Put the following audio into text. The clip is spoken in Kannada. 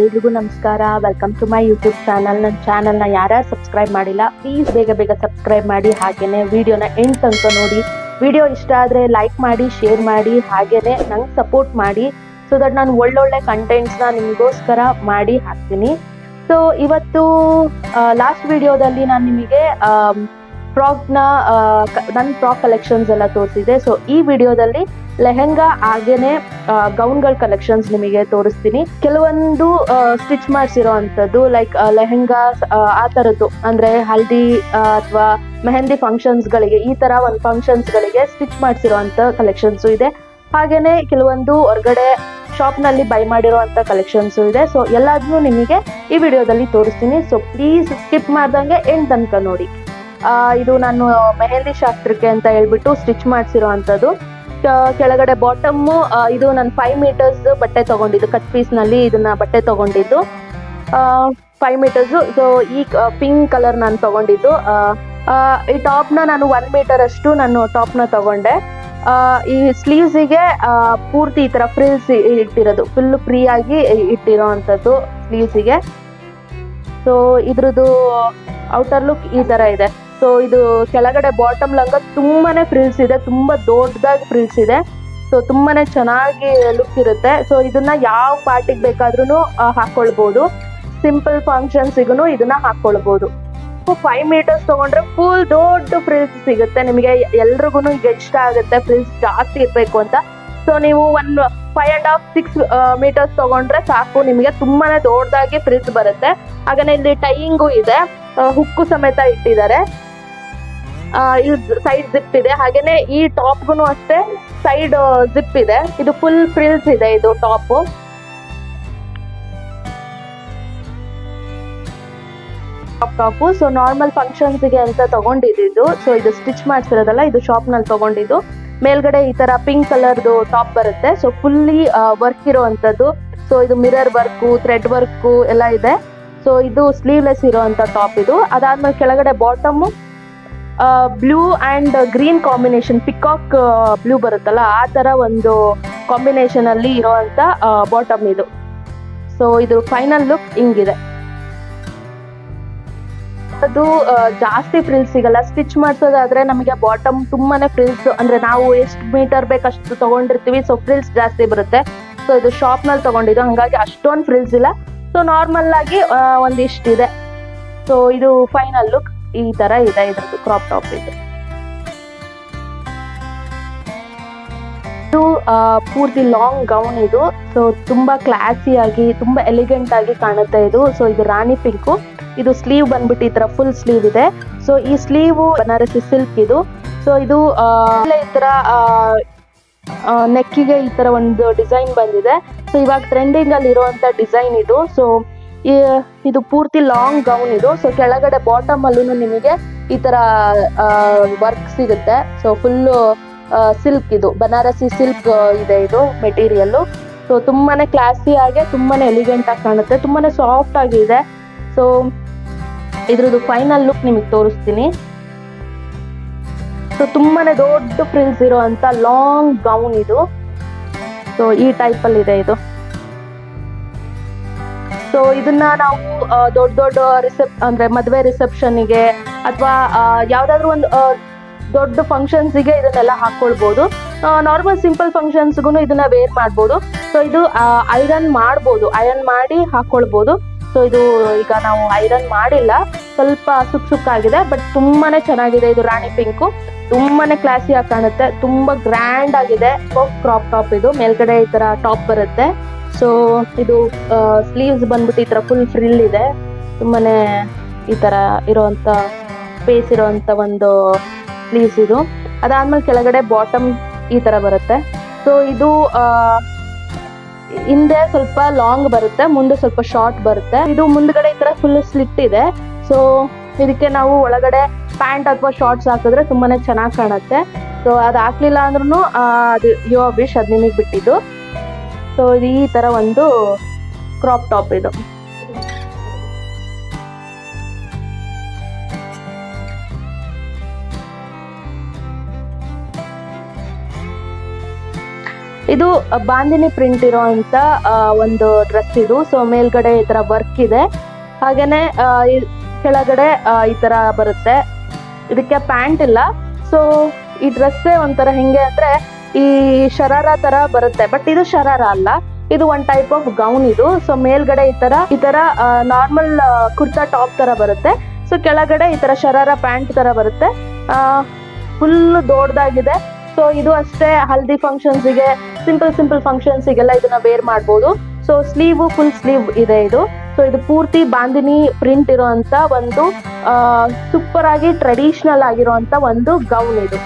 ಎಲ್ರಿಗೂ ನಮಸ್ಕಾರ. Welcome to my YouTube channel ನನ್ನ ನ ಯಾರ್ಯಾರು ಸಬ್ಸ್ಕ್ರೈಬ್ ಮಾಡಿಲ್ಲ ಪ್ಲೀಸ್ ಬೇಗ ಬೇಗ ಸಬ್ಸ್ಕ್ರೈಬ್ ಮಾಡಿ. ಹಾಗೇನೆ ವಿಡಿಯೋನ ಎಂಡ್ ತನಕ ನೋಡಿ. ವಿಡಿಯೋ ಇಷ್ಟ ಆದ್ರೆ ಲೈಕ್ ಮಾಡಿ ಶೇರ್ ಮಾಡಿ, ಹಾಗೇನೆ ನಂಗೆ ಸಪೋರ್ಟ್ ಮಾಡಿ. ಸೊ ದಟ್ ನಾನು ಒಳ್ಳೊಳ್ಳೆ ಕಂಟೆಂಟ್ಸ್ನ ನಿಮಗೋಸ್ಕರ ಮಾಡಿ ಹಾಕ್ತೀನಿ. ಸೊ ಇವತ್ತು ಲಾಸ್ಟ್ ವಿಡಿಯೋದಲ್ಲಿ ನಾನು ನಿಮಗೆ ಫ್ರಾಕ್ನ ನನ್ನ ಫ್ರಾಕ್ ಕಲೆಕ್ಷನ್ಸ್ ಎಲ್ಲ ತೋರಿಸಿದೆ. ಸೊ ಈ ವಿಡಿಯೋದಲ್ಲಿ ಲೆಹೆಂಗಾ ಹಾಗೇನೆ ಗೌನ್ಗಳ ಕಲೆಕ್ಷನ್ಸ್ ನಿಮಗೆ ತೋರಿಸ್ತೀನಿ. ಕೆಲವೊಂದು ಸ್ಟಿಚ್ ಮಾಡಿಸಿರೋ ಅಂಥದ್ದು ಲೈಕ್ ಲೆಹೆಂಗಾ, ಆ ಥರದ್ದು. ಅಂದರೆ ಹಲ್ದಿ ಅಥವಾ ಮೆಹಂದಿ ಫಂಕ್ಷನ್ಸ್ಗಳಿಗೆ ಈ ಥರ ಒಂದು ಫಂಕ್ಷನ್ಸ್ಗಳಿಗೆ ಸ್ಟಿಚ್ ಮಾಡಿಸಿರೋ ಅಂಥ ಕಲೆಕ್ಷನ್ಸು ಇದೆ. ಹಾಗೇನೆ ಕೆಲವೊಂದು ಹೊರಗಡೆ ಶಾಪ್ನಲ್ಲಿ ಬೈ ಮಾಡಿರುವಂಥ ಕಲೆಕ್ಷನ್ಸು ಇದೆ. ಸೊ ಎಲ್ಲದನ್ನೂ ನಿಮಗೆ ಈ ವಿಡಿಯೋದಲ್ಲಿ ತೋರಿಸ್ತೀನಿ. ಸೊ ಪ್ಲೀಸ್ ಸ್ಕಿಪ್ ಮಾಡ್ದಂಗೆ ಎಂಡ್ ತನಕ ನೋಡಿ. ಇದು ನಾನು ಮೆಹಂದಿ ಶಾಸ್ತ್ರಕ್ಕೆ ಅಂತ ಹೇಳ್ಬಿಟ್ಟು ಸ್ಟಿಚ್ ಮಾಡಿಸಿರೋ ಅಂಥದ್ದು. ಕೆಳಗಡೆ ಬಾಟಮ್ ಇದು ನಾನು ಫೈವ್ ಮೀಟರ್ಸ್ ಬಟ್ಟೆ ತಗೊಂಡಿದ್ದು. ಕಟ್ ಪೀಸ್ನಲ್ಲಿ ಇದನ್ನ ಬಟ್ಟೆ ತಗೊಂಡಿದ್ದು. ಫೈವ್ ಮೀಟರ್ಸ್ ಸೊ ಈ ಪಿಂಕ್ ಕಲರ್ ನಾನು ತಗೊಂಡಿದ್ದು. ಈ ಟಾಪ್ನ ನಾನು ಒನ್ ಮೀಟರ್ ಅಷ್ಟು ನಾನು ಟಾಪ್ನ ತಗೊಂಡೆ. ಈ ಸ್ಲೀವ್ಸಿಗೆ ಪೂರ್ತಿ ಈ ಥರ ಫ್ರಿಲ್ಸ್ ಇಟ್ಟಿರೋದು. ಫುಲ್ ಫ್ರೀ ಆಗಿ ಇಟ್ಟಿರೋ ಅಂಥದ್ದು ಸ್ಲೀವ್ಸಿಗೆ ಸೊ ಇದ್ರದ್ದು ಔಟರ್ ಲುಕ್ ಈ ತರ ಇದೆ. ಸೊ ಇದು ಕೆಳಗಡೆ ಬಾಟಮ್ ಲಂಗ ತುಂಬಾನೇ ಫ್ರಿಲ್ಸ್ ಇದೆ, ತುಂಬಾ ದೊಡ್ಡದಾಗಿ ಫ್ರಿಲ್ಸ್ ಇದೆ. ಸೊ ತುಂಬಾನೇ ಚೆನ್ನಾಗಿ ಲುಕ್ ಇರುತ್ತೆ. ಸೊ ಇದನ್ನ ಯಾವ ಪಾರ್ಟಿಗೆ ಬೇಕಾದ್ರೂ ಹಾಕೊಳ್ಬಹುದು ಸಿಂಪಲ್ ಫಂಕ್ಷನ್ಸಿಗೂ ಇದನ್ನ ಹಾಕೊಳ್ಬಹುದು ಫೈವ್ ಮೀಟರ್ಸ್ ತಗೊಂಡ್ರೆ ಫುಲ್ ದೊಡ್ಡ ಫ್ರಿಲ್ಸ್ ಸಿಗುತ್ತೆ. ನಿಮಗೆ ಎಲ್ರಿಗೂ ಈಗ ಇಷ್ಟ ಆಗುತ್ತೆ ಫ್ರಿಲ್ಸ್ ಜಾಸ್ತಿ ಇರಬೇಕು ಅಂತ. ಸೊ ನೀವು one five and half six metres ತಗೊಂಡ್ರೆ ಸಾಕು. ನಿಮಗೆ ತುಂಬಾನೇ ದೊಡ್ಡದಾಗಿ ಫ್ರಿಲ್ಸ್ ಬರುತ್ತೆ. ಹಾಗೇನೆ ಇಲ್ಲಿ ಟೈಯಿಂಗು ಇದೆ. ಹುಕ್ಕು ಸಮೇತ ಇಟ್ಟಿದ್ದಾರೆ. ಇಲ್ಲಿ ಸೈಡ್ ಜಿಪ್ ಇದೆ. ಹಾಗೇನೆ ಈ ಟಾಪ್ ಟಾಪ್ಗೂ ಅಷ್ಟೇ ಸೈಡ್ ಜಿಪ್ ಇದೆ. ಇದು ಫುಲ್ ಫ್ರಿಲ್ಸ್ ಇದೆ ಇದು ಟಾಪ್ ಟಾಪ್ ಸೊ ನಾರ್ಮಲ್ ಫಂಕ್ಷನ್ಸ್ಗೆ ಅಂತ ತಗೊಂಡಿದ್ದು ಸೊ ಇದು ಸ್ಟಿಚ್ ಮಾಡ್ಸಿರೋದಲ್ಲ, ಇದು ಶಾಪ್ನಲ್ಲಿ ತಗೊಂಡಿದ್ದು. ಮೇಲ್ಗಡೆ ಈ ತರ ಪಿಂಕ್ ಕಲರ್ದು ಟಾಪ್ ಬರುತ್ತೆ. ಸೊ ಫುಲ್ಲಿ ವರ್ಕ್ ಇರುವಂತದ್ದು ಸೊ ಇದು ಮಿರರ್ ವರ್ಕು ಥ್ರೆಡ್ ವರ್ಕು ಎಲ್ಲ ಇದೆ. ಸೊ ಇದು ಸ್ಲೀವ್ಲೆಸ್ ಇರುವಂತ ಟಾಪ್ ಇದು. ಅದಾದ್ಮೇಲೆ ಕೆಳಗಡೆ bottom blue and green combination peacock blue ಬರುತ್ತಲ್ಲ, ಆ ತರ ಒಂದು ಕಾಂಬಿನೇಷನ್ ಅಲ್ಲಿ ಇರುವಂತ ಬಾಟಮ್ ಇದು. ಸೊ ಇದು ಫೈನಲ್ ಲುಕ್ ಹಿಂಗಿದೆ. ಅದು ಜಾಸ್ತಿ ಫ್ರಿಲ್ಸ್ ಸಿಗಲ್ಲ. ಸ್ಟಿಚ್ ಮಾಡಿಸೋದಾದ್ರೆ ನಮಗೆ ಬಾಟಮ್ ತುಂಬಾನೇ ಫ್ರಿಲ್ಸ್ ಅಂದ್ರೆ ನಾವು ಎಷ್ಟು ಮೀಟರ್ ಬೇಕಷ್ಟು ತಗೊಂಡಿರ್ತೀವಿ ಸೊ ಫ್ರಿಲ್ಸ್ ಜಾಸ್ತಿ ಬರುತ್ತೆ. ಸೊ ಇದು ಶಾಪ್ನಲ್ಲಿ ತಗೊಂಡಿದ್ದು, ಹಂಗಾಗಿ ಅಷ್ಟೊಂದು ಫ್ರಿಲ್ಸ್ ಇಲ್ಲ. ಸೊ ನಾರ್ಮಲ್ ಆಗಿ ಒಂದಿಷ್ಟಿದೆ. ಸೊ ಇದು ಫೈನಲ್ ಲುಕ್ ಈ ತರ ಇದೆ, ಇದ್ರದ್ದು ಕ್ರಾಪ್ ಟಾಪ್ ಇದು. ಇದು ಪೂರ್ತಿ ಲಾಂಗ್ ಗೌನ್ ಇದು. ಸೊ ತುಂಬಾ ಕ್ಲಾಸಿ ಆಗಿ, ತುಂಬಾ ಎಲಿಗೆಂಟ್ ಆಗಿ ಕಾಣುತ್ತೆ ಇದು. ಸೊ ಇದು ರಾಣಿ ಪಿಂಕು ಇದು ಸ್ಲೀವ್ ಬಂದ್ಬಿಟ್ಟು ಈ ತರ ಫುಲ್ ಸ್ಲೀವ್ ಇದೆ. ಸೊ ಈ ಸ್ಲೀವ್ ಬನಾರಸಿ ಸಿಲ್ಕ್ ಇದು. ಸೊ ಇದು ಈ ತರ ನೆಕ್ಕಿಗೆ ಈ ತರ ಒಂದು ಡಿಸೈನ್ ಬಂದಿದೆ. ಸೊ ಇವಾಗ ಟ್ರೆಂಡಿಂಗ್ ಅಲ್ಲಿ ಇರುವಂತ ಡಿಸೈನ್ ಇದು. ಸೊ ಇದು ಪೂರ್ತಿ ಲಾಂಗ್ ಗೌನ್ ಇದು. ಸೊ ಕೆಳಗಡೆ ಬಾಟಮ್ ಅಲ್ಲೂ ನಿಮಗೆ ಈ ತರ ವರ್ಕ್ ಸಿಗುತ್ತೆ. ಸೊ ಫುಲ್ಲು ಸಿಲ್ಕ್ ಇದು. ಬನಾರಸಿ ಸಿಲ್ಕ್ ಇದೆ ಇದು ಮೆಟೀರಿಯಲ್ ಸೊ ತುಂಬಾನೇ ಕ್ಲಾಸಿ ಆಗಿ, ತುಂಬಾನೇ ಎಲಿಗೆಂಟ್ ಆಗಿ ಕಾಣುತ್ತೆ. ತುಂಬಾನೇ ಸಾಫ್ಟ್ ಆಗಿದೆ ಸೊ ಇದ್ರದ್ದು ಫೈನಲ್ ಲುಕ್ ನಿಮಗೆ ತೋರಿಸ್ತೀನಿ. ಸೊ ತುಂಬಾನೇ ದೊಡ್ಡ ಫ್ರಿಲ್ಸ್ ಇರುವಂತ ಲಾಂಗ್ ಗೌನ್ ಇದು. ಸೊ ಈ ಟೈಪ್ ಅಲ್ಲಿ ಇದೆ ಇದು. ಸೊ ಇದನ್ನ ನಾವು ದೊಡ್ಡ ದೊಡ್ಡ ರಿಸೆಪ್ ಅಂದ್ರೆ ಮದುವೆ ರಿಸೆಪ್ಷನ್ಗೆ ಅಥವಾ ಯಾವ್ದಾದ್ರು ಒಂದು ದೊಡ್ಡ ದೊಡ್ಡ ಫಂಕ್ಷನ್ಸ್ಗೆ ಇದನ್ನೆಲ್ಲ ಹಾಕೊಳ್ಬಹುದು ನಾರ್ಮಲ್ ಸಿಂಪಲ್ ಫಂಕ್ಷನ್ಸ್ಗೂ ಇದನ್ನ ವೇರ್ ಮಾಡ್ಬೋದು. ಸೊ ಇದು ಐರನ್ ಮಾಡ್ಬೋದು. ಐರನ್ ಮಾಡಿ ಹಾಕೊಳ್ಬೋದು. ಸೊ ಇದು ಈಗ ನಾವು ಐರನ್ ಮಾಡಿಲ್ಲ. ಸ್ವಲ್ಪ ಸುಕ್ ಆಗಿದೆ. ಬಟ್ ತುಂಬಾನೇ ಚೆನ್ನಾಗಿದೆ ಇದು ರಾಣಿ ಪಿಂಕು ತುಂಬಾನೇ ಕ್ಲಾಸಿ ಆಗಿ ಕಾಣುತ್ತೆ. ತುಂಬಾ ಗ್ರ್ಯಾಂಡ್ ಆಗಿದೆ. ಕ್ರಾಪ್ ಟಾಪ್ ಇದು. ಮೇಲ್ಗಡೆ ಈ ತರ ಟಾಪ್ ಬರುತ್ತೆ. ಸೊ ಇದು ಸ್ಲೀವ್ಸ್ ಬಂದ್ಬಿಟ್ಟು ಈ ತರ ಫುಲ್ ಫ್ರಿಲ್ ಇದೆ. ತುಂಬಾನೇ ಈ ತರ ಇರೋಂತ ಸ್ಪೇಸ್ ಇರೋಂತ ಒಂದು ಸ್ಲೀವ್ಸ್ ಇದು. ಅದಾದ್ಮೇಲೆ ಕೆಳಗಡೆ ಬಾಟಮ್ ಈ ತರ ಬರುತ್ತೆ. ಸೊ ಇದು ಹಿಂದೆ ಸ್ವಲ್ಪ ಲಾಂಗ್ ಬರುತ್ತೆ, ಮುಂದೆ ಸ್ವಲ್ಪ ಶಾರ್ಟ್ ಬರುತ್ತೆ. ಇದು ಮುಂದ್ಗಡೆ ಈ ತರ ಫುಲ್ ಸ್ಲಿಟ್ ಇದೆ. ಸೊ ಇದಕ್ಕೆ ನಾವು ಒಳಗಡೆ ಪ್ಯಾಂಟ್ ಅಥವಾ ಶಾರ್ಟ್ಸ್ ಹಾಕಿದ್ರೆ ತುಂಬಾನೇ ಚೆನ್ನಾಗಿ ಕಾಣುತ್ತೆ. ಸೊ ಅದು ಹಾಕ್ಲಿಲ್ಲ ಅಂದ್ರೂ ಅದು ಯೋ ವಿಶ್ ಅದು ನಿಮಗೆ ಬಿಟ್ಟಿದ್ದು. ಇದು ಈ ತರ ಒಂದು ಕ್ರಾಪ್ ಟಾಪ್ ಇದು. ಇದು ಬಾಂದಿನಿ ಪ್ರಿಂಟ್ ಇರೋ ಅಂತ ಒಂದು ಡ್ರೆಸ್ ಇದು. ಸೊ ಮೇಲ್ಗಡೆ ಈ ತರ ವರ್ಕ್ ಇದೆ. ಹಾಗೇನೆ ಕೆಳಗಡೆ ಈ ತರ ಬರುತ್ತೆ. ಇದಕ್ಕೆ ಪ್ಯಾಂಟ್ ಇಲ್ಲ. ಸೊ ಈ ಡ್ರೆಸ್ಸೇ ಒಂಥರ ಹೆಂಗೆ ಅಂದ್ರೆ ಈ ಶರಾರ ತರ ಬರುತ್ತೆ. ಬಟ್ ಇದು ಶರಾರ ಅಲ್ಲ. ಇದು ಒನ್ ಟೈಪ್ ಆಫ್ ಗೌನ್ ಇದು. ಸೊ ಮೇಲ್ಗಡೆ ಈ ತರ ಈ ತರ ನಾರ್ಮಲ್ ಕುರ್ತಾ ಟಾಪ್ ತರ ಬರುತ್ತೆ. ಸೊ ಕೆಳಗಡೆ ಈ ತರ ಶರಾರ ಪ್ಯಾಂಟ್ ತರ ಬರುತ್ತೆ. ಫುಲ್ ದೊಡ್ಡದಾಗಿದೆ ಸೊ ಇದು ಅಷ್ಟೇ ಹಲ್ದಿ ಫಂಕ್ಷನ್ಸ್ಗೆ ಸಿಂಪಲ್ ಸಿಂಪಲ್ ಫಂಕ್ಷನ್ಸ್ ಗೆಲ್ಲ ಇದನ್ನ ವೇರ್ ಮಾಡ್ಬೋದು. ಸೊ ಸ್ಲೀವ್ ಫುಲ್ ಸ್ಲೀವ್ ಇದೆ ಇದು. ಸೊ ಇದು ಪೂರ್ತಿ ಬಾಂದಿನಿ ಪ್ರಿಂಟ್ ಇರುವಂತ ಒಂದು ಸೂಪರ್ ಆಗಿ ಟ್ರೆಡಿಷನಲ್ ಆಗಿರುವಂತ ಒಂದು ಗೌನ್ ಇದು.